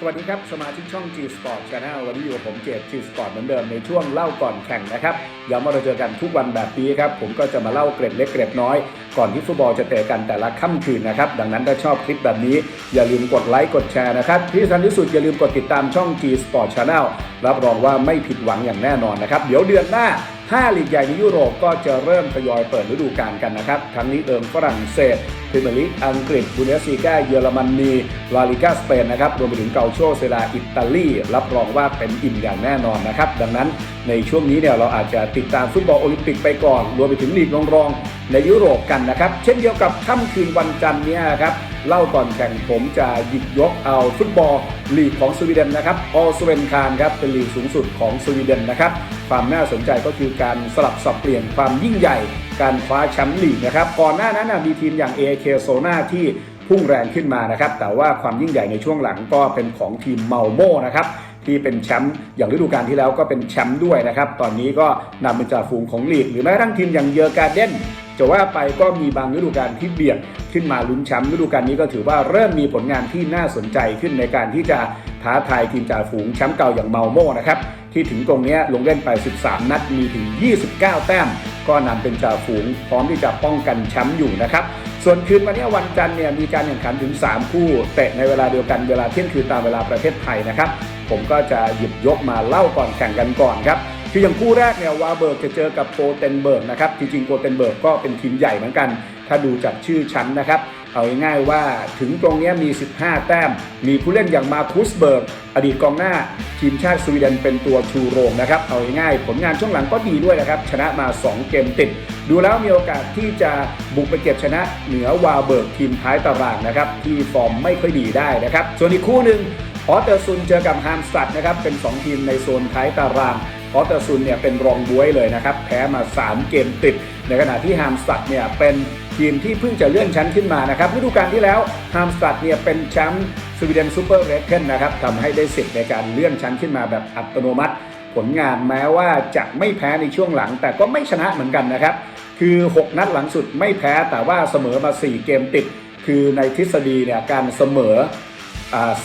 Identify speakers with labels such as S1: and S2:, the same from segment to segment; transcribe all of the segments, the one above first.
S1: สวัสดีครับ สมาชิกช่อง G Sport Channel วันนี้อยู่กับผมเจต G Sport เหมือนเดิมในช่วงเล่าก่อนแข่งนะครับย้ำว่าเราเจอกันทุกวันแบบนี้ครับ ผมก็จะมาเล่าเกร็ดเล็กเกร็ดน้อย ก่อนที่ฟุตบอลจะเตะกันแต่ละค่ำคืนนะครับ ดังนั้นถ้าชอบคลิปแบบนี้ อย่าลืมกดไลค์กดแชร์นะครับ ที่สำคัญที่สุดอย่าลืมกดติดตามช่อง G Sport Channel รับรองว่าไม่ผิดหวังอย่างแน่นอนนะครับ เดี๋ยวเดือนหน้า 5ลีกใหญ่ในยุโรปก็จะเริ่มทยอยเปิดฤดูกาลกันนะครับ ทั้งนี้เอิงฝรั่งเศสพรีเมียร์ลีกอังกฤษบูเดสลีกาเยอรมนีลาลิกาสเปนนะครับ รวมไปถึงเกาโชเซราอิตาลี รับรองว่าเป็นอิ่มอย่างแน่นอนนะครับ ดังนั้นในช่วงนี้เนี่ยเราอาจจะติดตามฟุตบอลโอลิมปิกไปก่อน รวมไปถึงลีกรองๆในยุโรปกันนะครับ เช่นเดียวกับค่ำคืนวันจันทร์เนี้ครับเล่าก่อนแข่งผมจะหยิบยกเอาฟุตบอลลีกของสวีเดนนะครับออสเวนคารครับเป็นลีกสูงสุดของสวีเดนนะครับ ความน่าสนใจก็คือการสลับสับเปลี่ยนความยิ่งใหญ่ การคว้าแชมป์ลีกนะครับ ก่อนหน้านั้นมีทีมอย่าง AK โซนาที่พุ่งแรงขึ้นมานะครับ แต่ว่าความยิ่งใหญ่ในช่วงหลังก็เป็นของทีมเมาโมนะครับที่เป็นแชมป์อย่างฤดูกาลที่แล้วก็เป็นแชมป์ด้วยนะครับ ตอนนี้ก็นำเป็นจ่าฝูงของลีก หรือแม้กระทั่งทีมอย่างเยอร์การ์เดน จะว่าไปก็มีบางฤดูกาลที่เบียดขึ้นมาลุ้นแชมป์ฤดูกาลนี้ก็ถือว่าเริ่มมีผลงานที่น่าสนใจขึ้นในการที่จะท้าทายทีมจ่าฝูงแชมป์เก่าอย่างเมาโม่นะครับที่ถึงตรงนี้ลงเล่นไป 13 นัดมีถึง 29 แต้ม ก็นำเป็นจ่าฝูงพร้อมที่จะป้องกันแชมป์อยู่นะครับส่วนคืนวันนี้วันจันทร์เนี่ยมีการแข่งขันถึง 3 คู่เตะในเวลาเดียวกันเวลาเที่ยงคืนตามเวลาประเทศไทยนะครับผมก็จะหยิบยกมาเล่าก่อนแข่งกันก่อนครับ คืออย่างคู่แรกเนี่ยวาเบิร์กจะเจอกับโกเทนเบิร์กนะครับจริงๆโกเทนเบิร์กก็เป็นทีมใหญ่เหมือนกัน ถ้าดูจากชื่อชั้นนะครับเอาง่ายๆว่าถึงตรงนี้มี 15 แต้ม มีผู้เล่นอย่างมาคุสเบิร์กอดีตกองหน้า ทีมชาติสวีเดนเป็นตัวชูโรงนะครับ เอาง่ายๆผลงานช่วงหลังก็ดีด้วยนะครับ ชนะมา 2 เกมติด ดูแล้วมีโอกาสที่จะบุกไปเก็บชนะเหนือวาเบิร์กทีมท้ายตารางนะครับ ที่ฟอร์มไม่ค่อยดีได้นะครับ ส่วนอีกคู่หนึ่งออสเตอร์ซุนเจอกับฮามสตัดนะครับเป็น 2 ทีมในโซนท้ายตาราง ออสเตซุนเนี่ยเป็นรองบวยเลยนะครับ แพ้มา 3 เกมติด ในขณะที่ฮามสตัดเนี่ยเป็นทีมที่เพิ่งจะเลื่อนชั้นขึ้นมานะครับฤดูกาลที่แล้วฮามสตัดเนี่ยเป็นแชมป์สวีเดนซูเปอร์เรดเคนนะครับทำให้ได้สิทธิ์ในการเลื่อนชั้นขึ้นมาแบบอัตโนมัติ ผลงานแม้ว่าจะไม่แพ้ในช่วงหลัง แต่ก็ไม่ชนะเหมือนกันนะครับ คือ 6 นัดหลังสุดไม่แพ้แต่ว่าเสมอมา 4 เกมติด คือในทฤษฎีเนี่ยการเสมอ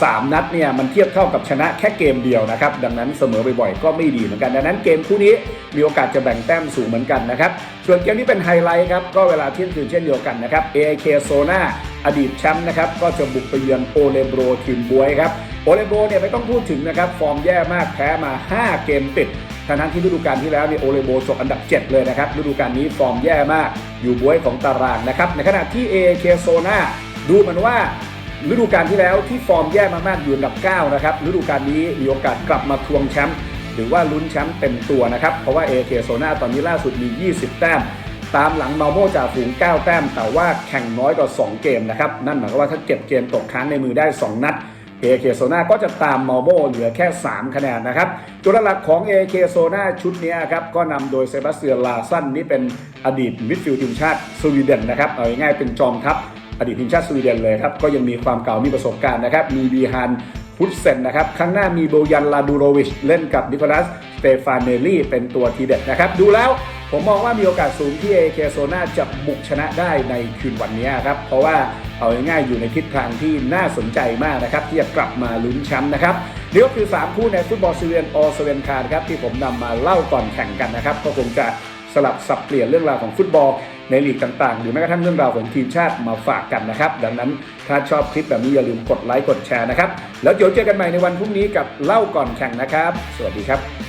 S1: สามนัดเนี่ยมันเทียบเท่ากับชนะแค่เกมเดียวนะครับ ดังนั้นเสมอบ่อยๆก็ไม่ดีเหมือนกัน ดังนั้นเกมคู่นี้มีโอกาสจะแบ่งแต้มสูงเหมือนกันนะครับ ส่วนเกมนี้เป็นไฮไลท์ครับก็เวลาเที่ยงคืนเช่นเดียวกันนะครับ AIK โซนาอดีตแชมป์นะครับก็จะบุกไปเยือนโอเลโบรทีมบวยครับโอเลโบรเนี่ยไม่ต้องพูดถึงนะครับฟอร์มแย่มากแพ้มา 5 เกมติดทั้งที่ฤดูกาลที่แล้วเนี่ยโอเลโบจบอันดับ 7 เลยนะครับฤดูกาลนี้ฟอร์มแย่มากอยู่บวยของตารางนะครับในขณะที่ AIK โซนาดูเหมันว่า ฤดูกาลที่แล้วที่ฟอร์มแย่มากๆอยู่อันดับ 9 นะครับฤดูกาลนี้มีโอกาสกลับมาทวงแชมป์หรือว่าลุ้นแชมป์เต็มตัวนะครับ เพราะว่า AK โซนาตอนนี้ล่าสุดมี 20 แต้ม ตามหลังมาโมจ่าฝูง 9 แต้ม แต่ว่าแข่งน้อยกว่า 2 เกมนะครับ นั่นหมายความว่าถ้าเก็บเกมตกค้างในมือได้ 2 นัด AK โซนาก็จะตามมาโมเหลือแค่ 3 คะแนนนะครับจุดหลักของ AK โซนาชุดนี้ครับก็นำโดยเซบาสเตียนลาซันนี่เป็นอดีตมิดฟิลด์ทีมชาติสวีเดนนะครับเอาง่ายๆเป็นจอมทัพ อดีตทีมชาติสวีเดนเลยครับ ก็ยังมีความเก่ามีประสบการณ์นะครับ มีบีฮันพุทเซนนะครับ ข้างหน้ามีโบยันลาดูโรวิช เล่นกับนิโคลัสสเตฟานเนลลี่เป็นตัวทีเด็ดนะครับ ดูแล้วผมมองว่ามีโอกาสสูงที่เอเคโซนาจะบุกชนะได้ในคืนวันนี้ครับ เพราะว่าเอาง่ายๆอยู่ในทิศทางที่น่าสนใจมากนะครับ ที่จะกลับมาลุ้นแชมป์นะครับนี่ก็คือ 3 คู่ในฟุตบอลซีเรียนออสเวนคาร์ครับที่ผมนำมาเล่าก่อนแข่งกันนะครับ ก็คงจะ สลับสับเปลี่ยนเรื่องราวของฟุตบอลในลีกต่างๆ หรือแม้กระทั่งเรื่องราวของทีมชาติมาฝากกันนะครับ ดังนั้นถ้าชอบคลิปแบบนี้อย่าลืมกดไลค์กดแชร์นะครับ แล้วเดี๋ยวเจอกันใหม่ในวันพรุ่งนี้กับเล่าก่อนแข่งนะครับ สวัสดีครับ